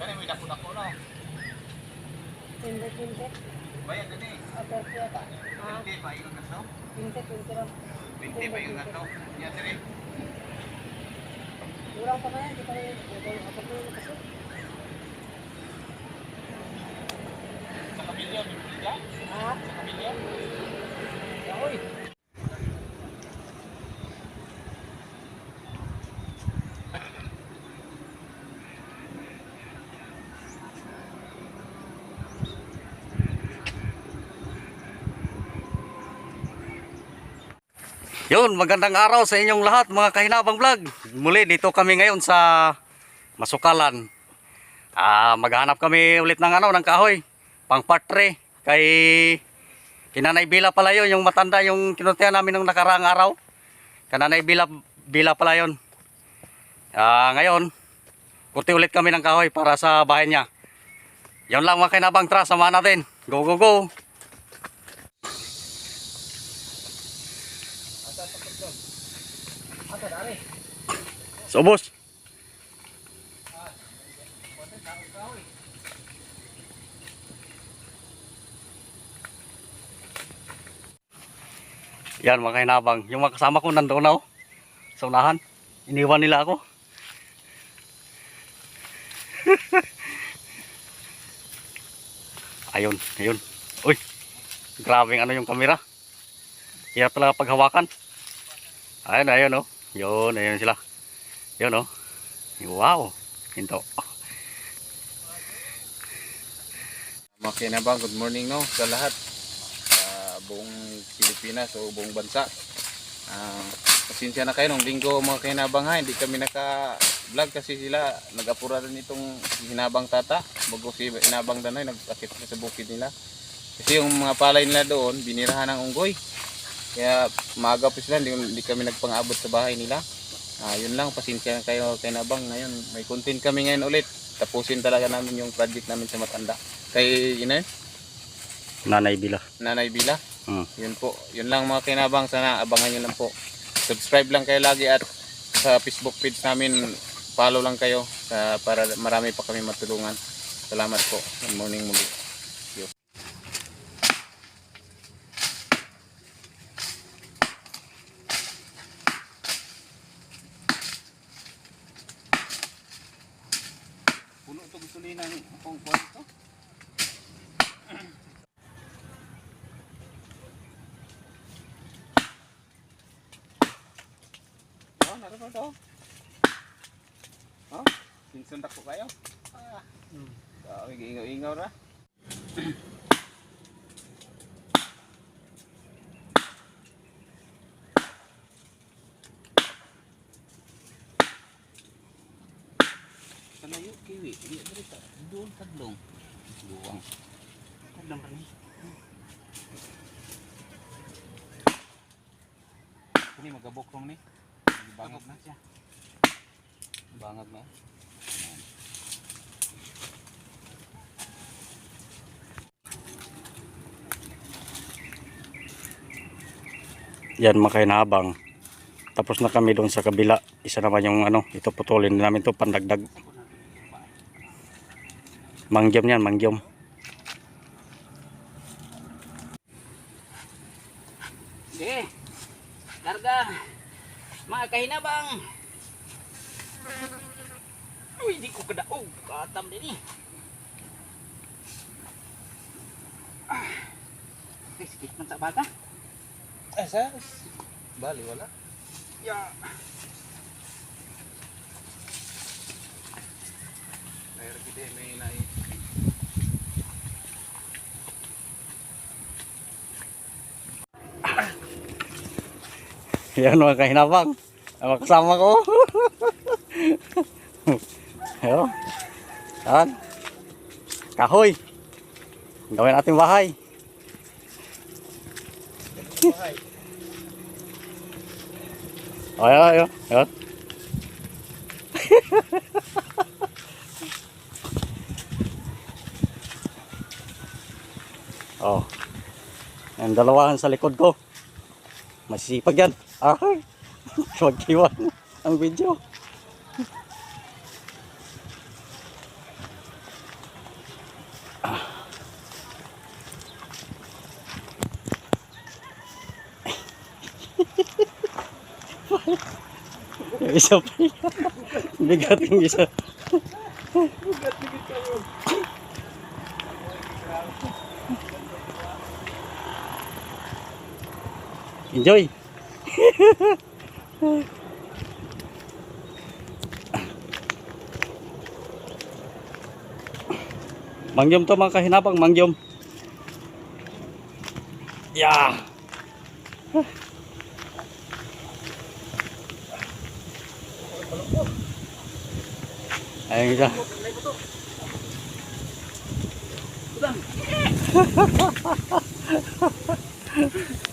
Kani may dako-dako no. Bayad na ni. Apa siya? Ah, Hindi pa yung pinte, pinte lang. 20 pa yung gasto. Yan diri. Kurang pa kaya, di pa rin. Ako po yung kasi. Sa kamilya, bibigyan. Ah, Sa kamilya. Yun, magandang araw sa inyong lahat mga kahinabang vlog. Muli dito kami ngayon sa Masukalan. Ah, maghanap kami ulit ng ano ng kahoy, pang 3 kay Kinanay Bila pala yun, yung matanda yung kinutihan namin nung nakaraang araw. Kananay Bila Bila pala yun. Ah, ngayon, kuti ulit kami ng kahoy para sa bahay niya. Yun lang mga kahinabang, tara, samahan natin. Go, go, go! So, boss. Yan mga kainabang. Yung mga kasama ko nandoon na oh. Sa unahan. Iniwan nila ako. ayun, ayun. Uy. Grabe ano yung kamera. Hirap talaga paghawakan. Ayun, ayun oh. Yun, ayun sila. Yun oh. Wow. Hinto. Mga kinabang, good morning no sa lahat. Sa buong Pilipinas o buong bansa. Ah, pasensya na kayo nung linggo mga kinabang ha, hindi kami naka-vlog kasi sila nag-apura rin itong hinabang tata. Bago si hinabang danoy, nagpakit sa bukid nila. Kasi yung mga palay nila doon, binirahan ng unggoy. Kaya maaga pa sila, hindi, hindi kami nagpang-abot sa bahay nila. Ah, yun lang, pasensya na kayo kay Nabang. Ngayon, may content kami ngayon ulit. Tapusin talaga namin yung project namin sa Matanda. Kay ina, Nanay Bila. Nanay Bila. Hmm. Yun po. Yun lang mga kinabang. Sana abangan nyo lang po. Subscribe lang kayo lagi at sa Facebook page namin follow lang kayo sa para marami pa kami matulungan. Salamat po. Good morning muli. Puno ito gusto nila ng akong kwarto. Oh, naroon daw. Oh, sinsundak ko kayo. Ah. Oh, ingaw-ingaw ra. Kalayo kiwi, di dito. Doon tadlong. Luwang. Tadlong kani. Kini magabok rong ni. Bangag na siya. Bangag na. Yan mga kainabang. Tapos na kami doon sa kabila. Isa naman yung ano, ito putulin namin to pandagdag. Mangyom yan, mangyom. Sige. Karga. Mga kahinabang. Uy, di ko kadaog. Katam din eh. Ah. Okay, sige. Manta bata. Eh, sa Bali wala. Ya. Mayroon kita may nai. Yan mga kahinabang. Ang kasama ko. Ayo. Yan. Kahoy. Gawin natin bahay. Ayo, ayo, ayo. Oh. Ang dalawahan sa likod ko. Masisipag yan. Ah, Huwag ang video. Yung ah. isa pa yan. Bigat yung isa. Bigat, bigat kayo. Enjoy. Mangyom to mga kahinapang, mangyom. Yeah. Ayun isa. Ha ha ha ha ha!